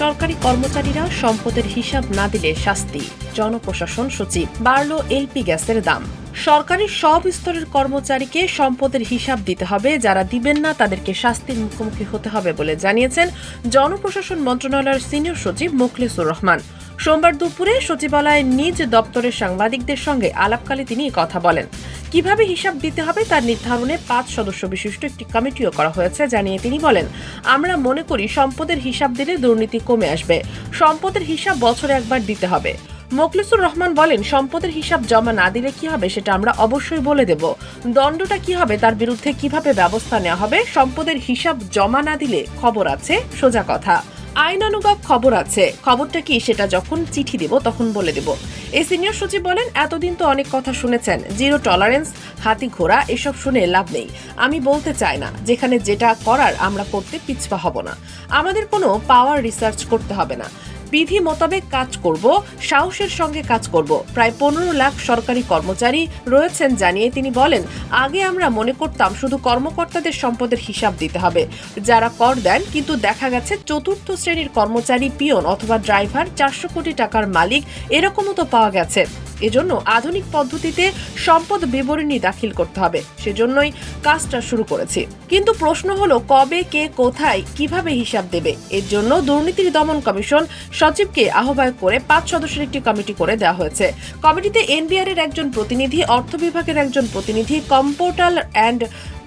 সরকারি কর্মচারীরা সম্পদের হিসাব না দিলে শাস্তি। জনপ্রশাসন সচিব। বাড়ল এলপি গ্যাসের দাম। সরকারি সব স্তরের কর্মচারীকে সম্পদের হিসাব দিতে হবে, যারা দিবেন না তাদেরকে শাস্তির মুখোমুখি হতে হবে বলে জানিয়েছেন জনপ্রশাসন মন্ত্রণালয়ের সিনিয়র সচিব মুখলেসুর রহমান। সোমবার দুপুরে সচিবালয়ে নিজ দপ্তরের সাংবাদিকদের সঙ্গে আলাপকালে তিনি কথা বলেন। কীভাবে হিসাব দিতে হবে তার নির্ধারণে পাঁচ সদস্য বিশিষ্ট একটি কমিটিও করা হয়েছে, জানিয়ে তিনি বলেন, আমরা মনে করি সম্পদের হিসাব দিলে দুর্নীতি কমে আসবে। সম্পদের হিসাব বছরে একবার দিতে হবে। মোখলিসুর রহমান বলেন, সম্পদের হিসাব জমা না দিলে কি হবে সেটা আমরা অবশ্যই বলে দেব। দণ্ডটা কি হবে তার বিরুদ্ধে কীভাবে ব্যবস্থা নেওয়া হবে? সম্পদের হিসাব জমা না দিলে খবর আছে? সোজা কথা। আইনানুগত খবর আছে। খবরটা কি সেটা যখন চিঠি দেব তখন বলে দেব। এই সিনিয়র সচিব বলেন, এতদিন তো অনেক কথা শুনেছেন। জিরো টলারেন্স, হাতি ঘোড়া, এসব শুনে লাভ নেই। আমি বলতে চাই না, যেখানে যেটা করার আমরা করতে পিছপা হব না। আমাদের কোনো পাওয়ার রিসার্চ করতে হবে না। বিধি মোতাবেক কাজ করব, সাহসের সঙ্গে কাজ করব। প্রায় পনেরো লাখ সরকারি কর্মচারী রয়েছেন জানিয়ে তিনি বলেন, আগে আমরা মনে করতাম শুধু কর্মকর্তাদের সম্পদের হিসাব দিতে হবে। যারা কর দেন, কিন্তু দেখা গেছে চতুর্থ শ্রেণির কর্মচারী, পিয়ন অথবা ড্রাইভার চারশো কোটি টাকার মালিক, এরকমও তো পাওয়া গেছে। এজন্য আধুনিক পদ্ধতিতে সম্পদ বিবরণী দাখিল করতে হবে। সেজন্যই কাজটা শুরু করেছি। কিন্তু প্রশ্ন হলো, কবে, কে, কোথায়, কীভাবে হিসাব দেবে? এর জন্য দুর্নীতির দমন কমিশন সচিবকে আহ্বায়ক করে পাঁচ সদস্যের একটি কমিটি করে দেওয়া হয়েছে। কমিটিতে এনবিআর এর একজন প্রতিনিধি, অর্থ বিভাগের একজন প্রতিনিধি কম্পোর্টাল অ্যান্ড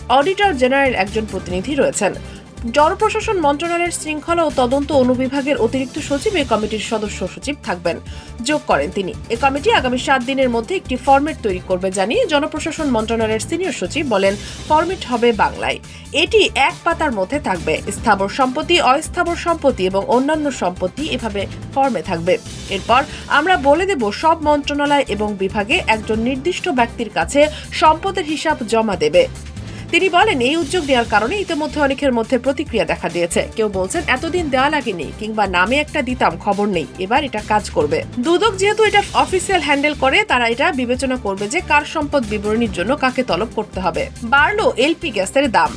অডিটর জেনারেল একজন প্রতিনিধি রয়েছেন। জনপ্রশাসন মন্ত্রণালয়ের শৃঙ্খলা ও তদন্ত অনুবিভাগের অতিরিক্ত সচিব এই কমিটির সদস্য সচিব থাকবেন। যোগ করেন তিনি। এ কমিটি আগামী সাত দিনের মধ্যে একটি ফরম্যাট তৈরি করবে জানিয়ে জনপ্রশাসন মন্ত্রণালয়ের সিনিয়র সচিব বলেন, ফরম্যাট হবে বাংলায়। এটি এক পাতার মধ্যে থাকবে। স্থাবর সম্পত্তি, অস্থাবর সম্পত্তি এবং অন্যান্য সম্পত্তি এভাবে ফর্মে থাকবে। এরপর আমরা বলে দেব সব মন্ত্রণালয় এবং বিভাগে একজন নির্দিষ্ট ব্যক্তির কাছে সম্পদের হিসাব জমা দেবে। তিনি বলেন, এই উদ্যোগ নেওয়ার কারণে ইতিমধ্যে অনেকের মধ্যে প্রতিক্রিয়া দেখা দিয়েছে। কেউ বলছেন, এতদিন দেওয়া লাগেনি কিংবা নামে একটা দিতাম, খবর নেই। এবার এটা কাজ করবে। দুদক যেহেতু এটা অফিসিয়াল হ্যান্ডেল করে, তারা এটা বিবেচনা করবে যে কার সম্পদ বিবরণীর জন্য কাকে তলব করতে হবে। বাড়লো এলপি গ্যাসের দাম।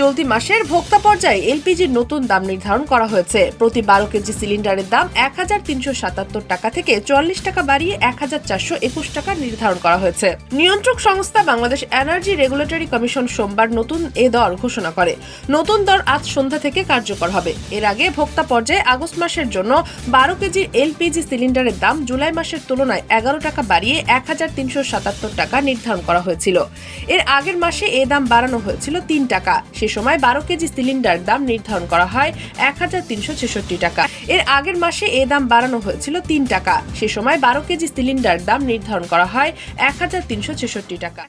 চলতি মাসের ভোক্তা পর্যায়ে এলপিজির নতুন দাম নির্ধারণ করা হয়েছে। প্রতি বারো কেজি সিলিন্ডারের দাম এক হাজার তিনশো সাতাত্তর টাকা থেকে চুয়াল্লিশ টাকা বাড়িয়ে এক হাজার চারশো একুশ টাকা নির্ধারণ করা হয়েছে। নিয়ন্ত্রক সংস্থা বাংলাদেশ এনার্জি রেগুলেটরি কমিশন সোমবার নতুন এ দর ঘোষণা করে। নতুন দর আজ সন্ধ্যা থেকে কার্যকর হবে। এর আগে ভোক্তা পর্যায়ে আগস্ট মাসের জন্য বারো কেজি এলপিজি সিলিন্ডারের দাম জুলাই মাসের তুলনায় এগারো টাকা বাড়িয়ে এক হাজার তিনশো সাতাত্তর টাকা নির্ধারণ করা হয়েছিল। এর আগের মাসে এ দাম বাড়ানো হয়েছিল তিন টাকা। সে সময় বারো কেজি সিলিন্ডার দাম নির্ধারণ করা হয় এক হাজার তিনশো ছেষট্টি টাকা। এর আগের মাসে এ দাম বাড়ানো হয়েছিল তিন টাকা। সে সময় বারো কেজি সিলিন্ডার দাম নির্ধারণ করা হয় এক হাজার তিনশো ছেষট্টি টাকা।